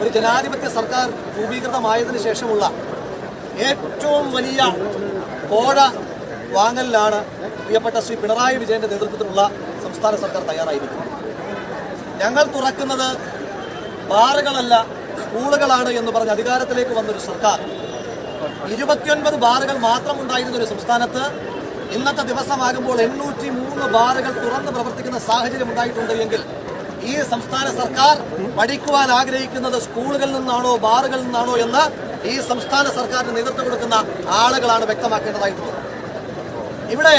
ഒരു ജനാധിപത്യ സർക്കാർ രൂപീകൃതമായതിനു ശേഷമുള്ള ഏറ്റവും വലിയ കോഴ വാങ്ങലിലാണ് പ്രിയപ്പെട്ട ശ്രീ പിണറായി വിജയന്റെ നേതൃത്വത്തിലുള്ള സംസ്ഥാന സർക്കാർ തയ്യാറായിരിക്കുന്നത്. ഞങ്ങൾ തുറക്കുന്നത് ബാറുകളല്ല സ്കൂളുകളാണ് എന്ന് പറഞ്ഞ് അധികാരത്തിലേക്ക് വന്നൊരു സർക്കാർ. ഇരുപത്തിയൊൻപത് ബാറുകൾ മാത്രം ഉണ്ടായിരുന്ന ഒരു സംസ്ഥാനത്ത് ഇന്നത്തെ ദിവസമാകുമ്പോൾ എണ്ണൂറ്റി മൂന്ന് ബാറുകൾ തുറന്ന് പ്രവർത്തിക്കുന്ന സാഹചര്യം ഉണ്ടായിട്ടുണ്ട് എങ്കിൽ ഈ സംസ്ഥാന സർക്കാർ പഠിക്കുവാൻ ആഗ്രഹിക്കുന്നത് സ്കൂളുകളിൽ നിന്നാണോ ബാറുകളിൽ നിന്നാണോ എന്ന് ഈ സംസ്ഥാന സർക്കാരിന് നേതൃത്വം കൊടുക്കുന്ന ആളുകളാണ് വ്യക്തമാക്കേണ്ടതായിട്ടുള്ളത്. ഇവിടെ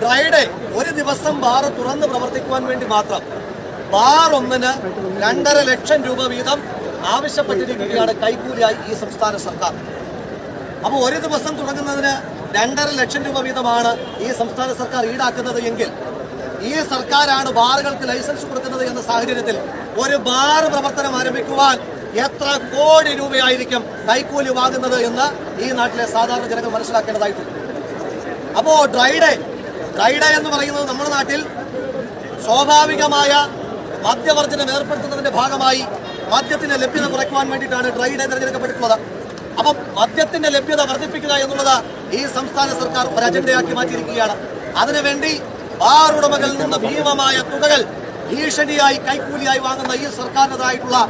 ഡ്രൈഡേ ഒരു ദിവസം ബാർ തുറന്ന് പ്രവർത്തിക്കുവാൻ വേണ്ടി മാത്രം ബാർ ഒന്നിന് രണ്ടര ലക്ഷം രൂപ വീതം ആവശ്യപ്പെട്ടിരിക്കുകയാണ് കൈക്കൂലിയായി ഈ സംസ്ഥാന സർക്കാർ. അപ്പോൾ ഒരു ദിവസം തുടങ്ങുന്നതിന് രണ്ടര ലക്ഷം രൂപ വീതമാണ് ഈ സംസ്ഥാന സർക്കാർ ഈടാക്കുന്നത് എങ്കിൽ ഈ സർക്കാരാണ് ബാറുകൾക്ക് ലൈസൻസ് കൊടുക്കുന്നത് എന്ന സാഹചര്യത്തിൽ ഒരു ബാർ പ്രവർത്തനം ആരംഭിക്കുവാൻ എത്ര കോടി രൂപയായിരിക്കും കൈക്കൂലി വാങ്ങുന്നത് എന്ന് ഈ നാട്ടിലെ സാധാരണ ജനങ്ങൾ മനസ്സിലാക്കേണ്ടതായിട്ടുണ്ട്. അപ്പോ ഡ്രൈഡേ ഡ്രൈഡേ എന്ന് പറയുന്നത് നമ്മുടെ നാട്ടിൽ സ്വാഭാവികമായ മദ്യവർജനം ഏർപ്പെടുത്തുന്നതിന്റെ ഭാഗമായി മദ്യത്തിന്റെ ലഭ്യത കുറയ്ക്കുവാൻ വേണ്ടിയിട്ടാണ് ഡ്രൈഡേ തിരഞ്ഞെടുക്കപ്പെട്ടിട്ടുള്ളത്. അപ്പം മദ്യത്തിന്റെ ലഭ്യത വർദ്ധിപ്പിക്കുക എന്നുള്ളത് ഈ സംസ്ഥാന സർക്കാർ ഒരു അജണ്ടയാക്കി മാറ്റിയിരിക്കുകയാണ്. അതിനുവേണ്ടി ബാർ ഉടമകളിൽ നിന്ന് ഭീമമായ തുകകൾ ഭീഷണിയായി കൈക്കൂലിയായി വാങ്ങുന്ന ഈ സർക്കാരിന്റെതായിട്ടുള്ള